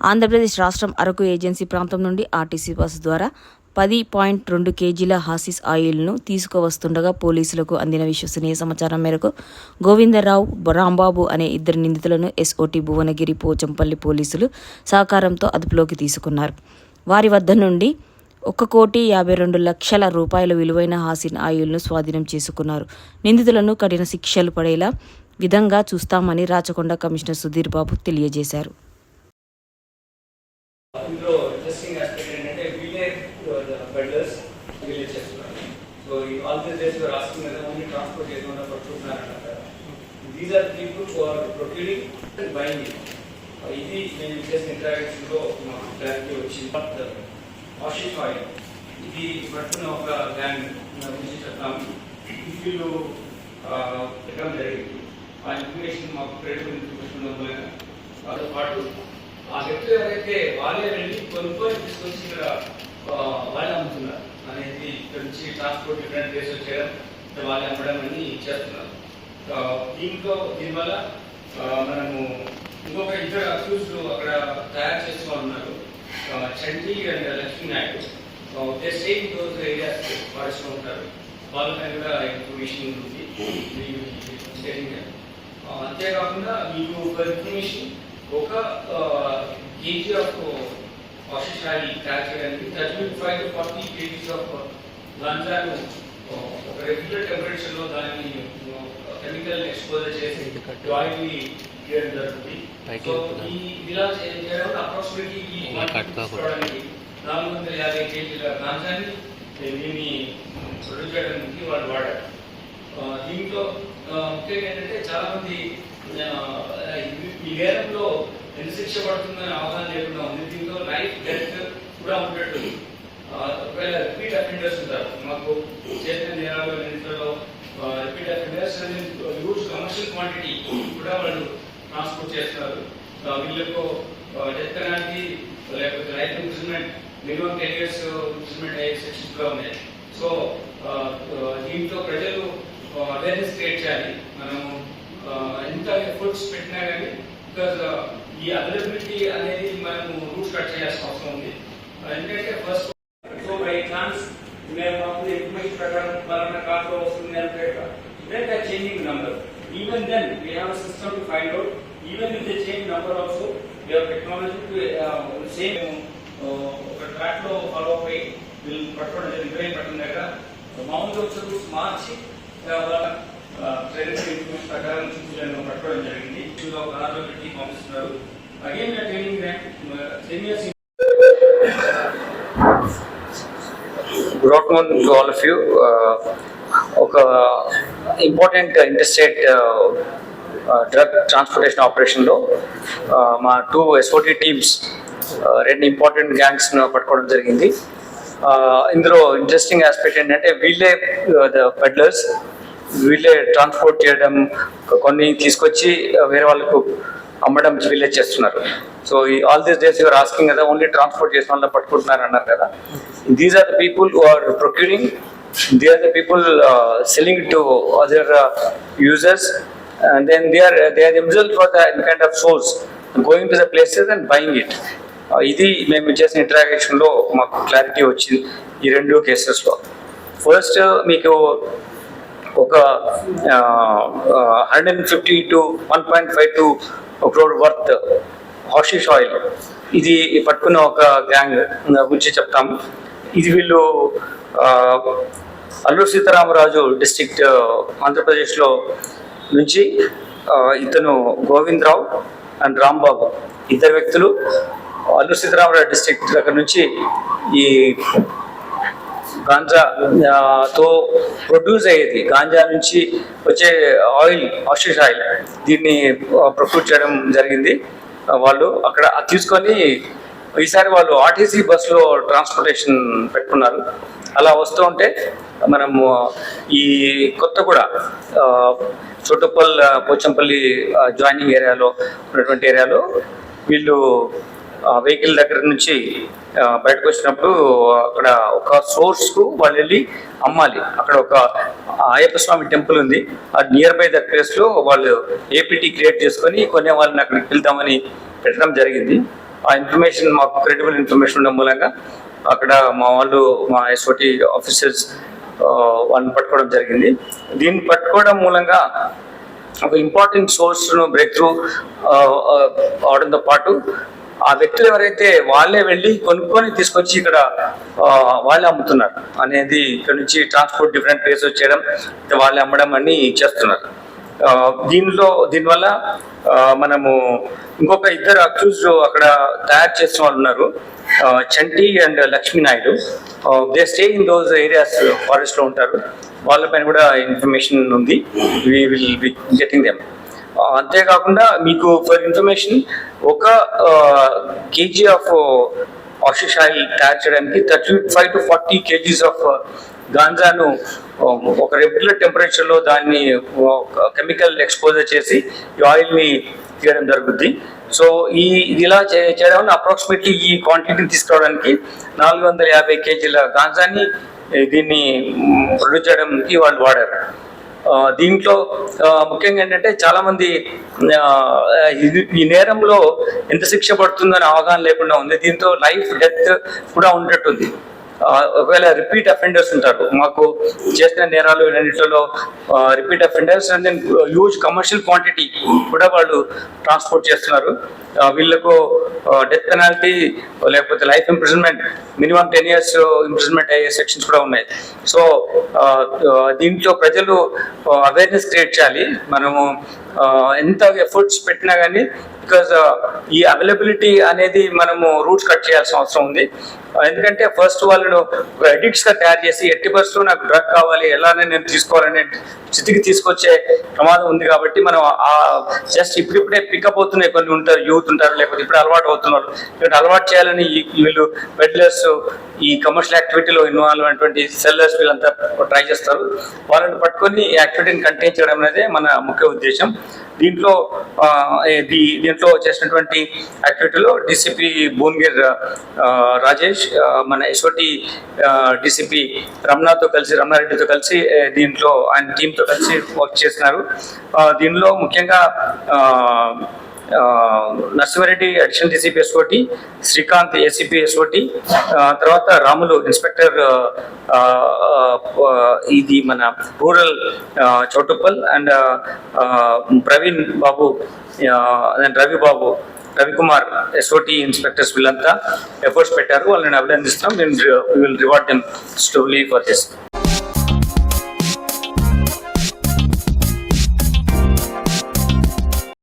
ఆంధ్రప్రదేశ్ రాష్ట్రం అరకు ఏజెన్సీ ప్రాంతం నుండి ఆర్టీసీ బస్సు ద్వారా పది పాయింట్ రెండు కేజీల హాసిస్ ఆయిల్ను తీసుకువస్తుండగా పోలీసులకు అందిన విశ్వసనీయ సమాచారం మేరకు గోవిందరావు రాంబాబు అనే ఇద్దరు నిందితులను ఎస్ఓటి భువనగిరి పోచంపల్లి పోలీసులు సహకారంతో అదుపులోకి తీసుకున్నారు. వారి వద్ద నుండి ఒక కోటి యాభై రెండు లక్షల రూపాయల విలువైన హాసిన్ ఆయిల్ను స్వాధీనం చేసుకున్నారు. నిందితులను కఠిన శిక్షలు పడేలా విధంగా చూస్తామని రాచకొండ కమిషనర్ సుధీర్ బాబు తెలియజేశారు ఇందులో ఇంట్రెస్టింగ్ ఆస్పెక్ట్ ఏంటంటే వీళ్ళే బెడ్లర్స్ వీళ్ళే చేస్తున్నారు so all this days you are asking కదా ఓన్లీ ట్రాన్స్పోర్ట్ చేయకుండా పట్టుకుంటున్నారంట these are people for procuring and buying ఇది నేను చేసిన ఇంటరాక్షన్లో మాకు క్లారిటీ వచ్చింది. బట్ ఆషిఫ్ ఆయిల్ ఇది పట్టుకున్న ఒక గ్యాంగ్ గురించి చెప్తాము వీళ్ళు పెట్టడం జరిగింది ఆ ఇన్ఫర్మేషన్ మాకు క్రెడిబుల్ ఇన్ఫర్మేషన్ మూలంగా వాళ్ళతో పాటు ఆ వ్యక్తులు ఎవరైతే వాళ్ళే వెళ్ళి కొనుక్కొని తీసుకొచ్చి ఇక్కడ ఆ, వాళ్ళే అమ్ముతున్నారు. అనేది ఇక్కడ నుంచి ట్రాన్స్పోర్ట్ డిఫరెంట్ ప్లేసెస్ చేయడం వాళ్ళు అమ్మడం అని చేస్తున్నారు. ఆ, దీంట్లో దీనివల్ల మనము ఇంకొక ఇద్దరు అక్యూజ్డ్ అక్కడ తయారు చేస్తూ ఉన్నారు. Chandi and Lakshmi Naidu. They same those areas forest ఉంటారు. వాళ్ళపై కూడా ఇన్ఫర్మేషన్ ఉంది. అంతేకాకుండా మీకు ఒక ఇన్ఫర్మేషన్ ఒక కేజీ ఆఫ్ ఆశిషాయి తయారు చేయడానికి. Thirty five to forty kgs of గాంజాను ఒక రెగ్యులర్ టెంపరేచర్లో దాన్ని కెమికల్ ఎక్స్పోజర్ చేసి జరుగుతుంది. పైకి సో వెళ్తుందా? ఈ ఇలా చే- చేయడం అప్రాక్సిమేట్లీ ఈ నాలుగు వందల యాభై కేజీల గాంజాని దీన్ని ప్రొడ్యూస్ చేయడానికి వాళ్ళు వాడారు. ఆ, దీంట్లో ముఖ్యంగా ఏంటంటే చాలా మంది ఆ, ఈ- నేరంలో ఎంత శిక్ష పడుతుందని అవగాహన లేకుండా ఉంది. దీంతో లైఫ్ డెత్ కూడా ఉండేట్టు. ఒకవేళ రిపీట్ అఫెండర్స్ ఉంటారు. మాకు చేసిన నేరాలు ఇంట్లో repeat offenders huge commercial quantity కూడా వాళ్ళు ట్రాన్స్పోర్ట్ చేస్తారు. వీళ్ళకు డెత్ అనేది లేకపోతే life improvement minimum ten years improvement అయ్యే సెక్షన్స్ కూడా ఉన్నాయి. సో ఆ, దీంట్లో ప్రజలు అవేర్నెస్ క్రియేట్ చేయాలి. మనం ఎంత ఎఫర్ట్స్ పెట్టినా కానీ బికాజ్ uh, ఈ అవైలబిలిటీ అనేది మనము రూట్ కట్ చేయాల్సిన అవసరం ఉంది. ఎందుకంటే ఫస్ట్ సో బై ఛాన్స్ మేము మాకు ఇన్ఫర్మేషన్ ప్రకారం పలానా కార్లో వస్తుంది అంటే then they are changing number. Even then, we have a system to find out, even if they change number also, we have technology uh, uh, ఒక ట్రాక్లో ఫాలో అయ్యి వీళ్ళు పట్టుకోవడం జరిగింది. ఇరవై పట్టడం దగ్గర మామూలుగా వచ్చే రూట్స్ మార్చి uh, వాళ్ళ ట్రైనింగ్ ఇన్ఫర్మేషన్ ప్రకారం పట్టుకోవడం జరిగింది. ఇందులో ఒక కార్లో పెట్టి పంపిస్తున్నారు. Again training grant senior good afternoon to all of you. ఒక ఇంపార్టెంట్ ఇంటర్స్టేట్ డ్రగ్ ట్రాన్స్పోర్టేషన్ ఆపరేషన్లో మా టూ ఎస్ఓటీ టీమ్స్ రెండు ఇంపార్టెంట్ గ్యాంగ్స్ను పట్టుకోవడం జరిగింది. ఇందులో ఇంట్రెస్టింగ్ ఆస్పెక్ట్ ఏంటంటే వీళ్ళే ద పెడ్లర్స్. వీళ్ళే ట్రాన్స్పోర్ట్ చేయడం కొన్ని తీసుకొచ్చి వేరే వాళ్ళకు అమ్మడం వీళ్ళే చేస్తున్నారు. So all these days you are asking కదా ఓన్లీ ట్రాన్స్పోర్ట్ చేసిన వాళ్ళని పట్టుకుంటున్నారు అన్నారు కదా. These are the people who are procuring they are the people selling to other users and then they are they are themselves for the kind of source going to the places and buying it. Uh, ఇది మేము చేసిన ఇంటరాక్షన్లో మాకు clarity వచ్చింది ఈ రెండు కేసెస్లో first మీకు ఒక hundred and fifty two one point five two crore worth hashish oil ఇది పట్టుకున్న ఒక గ్యాంగ్ గురించి చెప్తాము ఇది వీళ్ళు ఆ, అల్లూరు సీతారామరాజు డిస్టిక్ట్ ఆంధ్రప్రదేశ్లో నుంచి ఇతను గోవిందరావు అండ్ రాంబాబు. ఇద్దరు వ్యక్తులు అల్లూరు సీతారామరాజు డిస్ట్రిక్ట్ దగ్గర నుంచి ఈ గాంజా తో ప్రొడ్యూస్ అయ్యేది. గాంజా నుంచి వచ్చే ఆయిల్ ఆషిష్ ఆయిల్ దీన్ని ప్రొక్యూర్ చేయడం జరిగింది. వాళ్ళు అక్కడ తీసుకొని ఈసారి వాళ్ళు ఆర్టీసీ బస్సులో ట్రాన్స్పోర్టేషన్ పెట్టుకున్నారు. అలా వస్తూ ఉంటే మనము ఈ కొత్త కూడా చోటుపల్ పోచంపల్లి జాయినింగ్ ఏరియాలో ఉన్నటువంటి ఏరియాలో వీళ్ళు వెహికల్ దగ్గర నుంచి బయటకు వచ్చినప్పుడు అక్కడ ఒక సోర్స్కు వాళ్ళు వెళ్ళి అమ్మాలి. అక్కడ ఒక అయ్యప్ప స్వామి టెంపుల్ ఉంది. ఆ నియర్ బై ద ప్లేస్లో వాళ్ళు ఏపీటీ క్రియేట్ చేసుకొని కొనే వాళ్ళని అక్కడికి వెళ్దామని పెట్టడం జరిగింది. ఆ ఇన్ఫర్మేషన్ మాకు క్రెడిబుల్ ఇన్ఫర్మేషన్ ఉండడం మూలంగా అక్కడ మా వాళ్ళు మా ఎస్ఓటి ఆఫీసర్స్ వాళ్ళని పట్టుకోవడం జరిగింది. దీన్ని పట్టుకోవడం మూలంగా ఒక ఇంపార్టెంట్ సోర్స్ను బ్రేక్ త్రూ అవడంతో పాటు ఆ వ్యక్తులు ఎవరైతే వాళ్ళే వెళ్ళి కొనుక్కొని తీసుకొచ్చి ఇక్కడ వాళ్ళే అమ్ముతున్నారు అనేది ఇక్కడ నుంచి ట్రాన్స్పోర్ట్ డిఫరెంట్ ప్లేసెస్ చేయడం వాళ్ళే అమ్మడం అని చేస్తున్నారు. దీనిలో దీనివల్ల మనము ఇంకొక ఇద్దరు అక్యూజ్ అక్కడ తయారు చేసిన వాళ్ళు ఉన్నారు. Chanti and Lakshmi Naidu. They stay in those areas ఫారెస్ట్లో ఉంటారు. వాళ్ళపైన కూడా ఇన్ఫర్మేషన్ ఉంది. We will be getting them అంతేకాకుండా మీకు ఫర్ ఇన్ఫర్మేషన్ ఒక కేజీ ఆఫ్ ఆశిష్ తయారు చేయడానికి thirty five to forty KGs of గాంజాను ఒక రెగ్యులర్ టెంపరేచర్లో దాన్ని కెమికల్ ఎక్స్పోజర్ చేసి ఈ ఆయిల్ని తీయడం జరుగుద్ది. సో ఈ ఇలా చేయడం అప్రాక్సిమేట్లీ ఈ క్వాంటిటీని తీసుకురావడానికి నాలుగు వందల యాభై కేజీల గాంజాని దీన్ని ప్రొడ్యూస్ చేయడానికి వాళ్ళు వాడారు. దీంట్లో ముఖ్యంగా ఏంటంటే చాలామంది ఇది- ఈ నేరంలో ఎంత శిక్ష పడుతుందని అవగాహన లేకుండా ఉంది. దీంతో లైఫ్ డెత్ కూడా ఉండేట్టుంది ఒకవేళ రిపీట్ అఫెండర్స్ ఉంటారు మాకు చేసిన నేరాలు రెండిట్లో repeat offenders and then huge commercial quantity కూడా వాళ్ళు ట్రాన్స్పోర్ట్ చేస్తున్నారు. వీళ్ళకు డెత్ పెనాల్టీ లేకపోతే life imprisonment minimum ten years imprisonment అయ్యే సెక్షన్స్ కూడా ఉన్నాయి. సో దీంట్లో ప్రజలు అవేర్నెస్ క్రియేట్ చేయాలి. మనము ఎంత ఎఫర్ట్స్ పెట్టినా కానీ బికాజ్ ఈ అవైలబిలిటీ అనేది మనము రూట్స్ కట్ చేయాల్సిన అవసరం ఉంది. ఎందుకంటే ఫస్ట్ వాళ్ళను ఎడిక్ట్స్గా తయారు చేసి ఎట్టి పరిస్థితుల్లో నాకు డ్రగ్ కావాలి ఎలానే నేను తీసుకోవాలనే స్థితికి తీసుకొచ్చే ప్రమాదం ఉంది కాబట్టి మనం ఆ జస్ట్ ఇప్పుడిప్పుడే పికప్ అవుతున్నాయి. కొన్ని ఉంటారు యూత్ ఉంటారు లేకపోతే ఇప్పుడు అలవాటు అవుతున్నారు. ఇక్కడ అలవాటు చేయాలని వీళ్ళు పెడ్లర్స్ ఈ కమర్షియల్ యాక్టివిటీలో ఇన్వాల్వ్ అయినటువంటి సెల్లర్స్ వీళ్ళంతా ట్రై చేస్తారు. వాళ్ళని పట్టుకొని యాక్టివిటీని కంటైన్ చేయడం అనేది మన ముఖ్య ఉద్దేశం. దీంట్లో దీంట్లో చేసినటువంటి యాక్టివిటీలో డిసిపి భువనగిర్ రాజేష్ మన ఎస్ఓటి డిసిపి రమణతో కలిసి రమణారెడ్డితో కలిసి దీంట్లో ఆయన టీంతో కలిసి వర్క్ చేస్తున్నారు. దీనిలో ముఖ్యంగా Narasimha Reddy additional DCP SOT Srikanth ACP SOT తర్వాత రాములు ఇన్స్పెక్టర్ ఇది మన rural Choutuppal and Praveen Babu Ravi Babu Ravikumar SOT inspectors వీళ్ళంతా ఎఫర్ట్స్ పెట్టారు. వాళ్ళని అభినందిస్తున్నాం. నేను will reward them suitably for this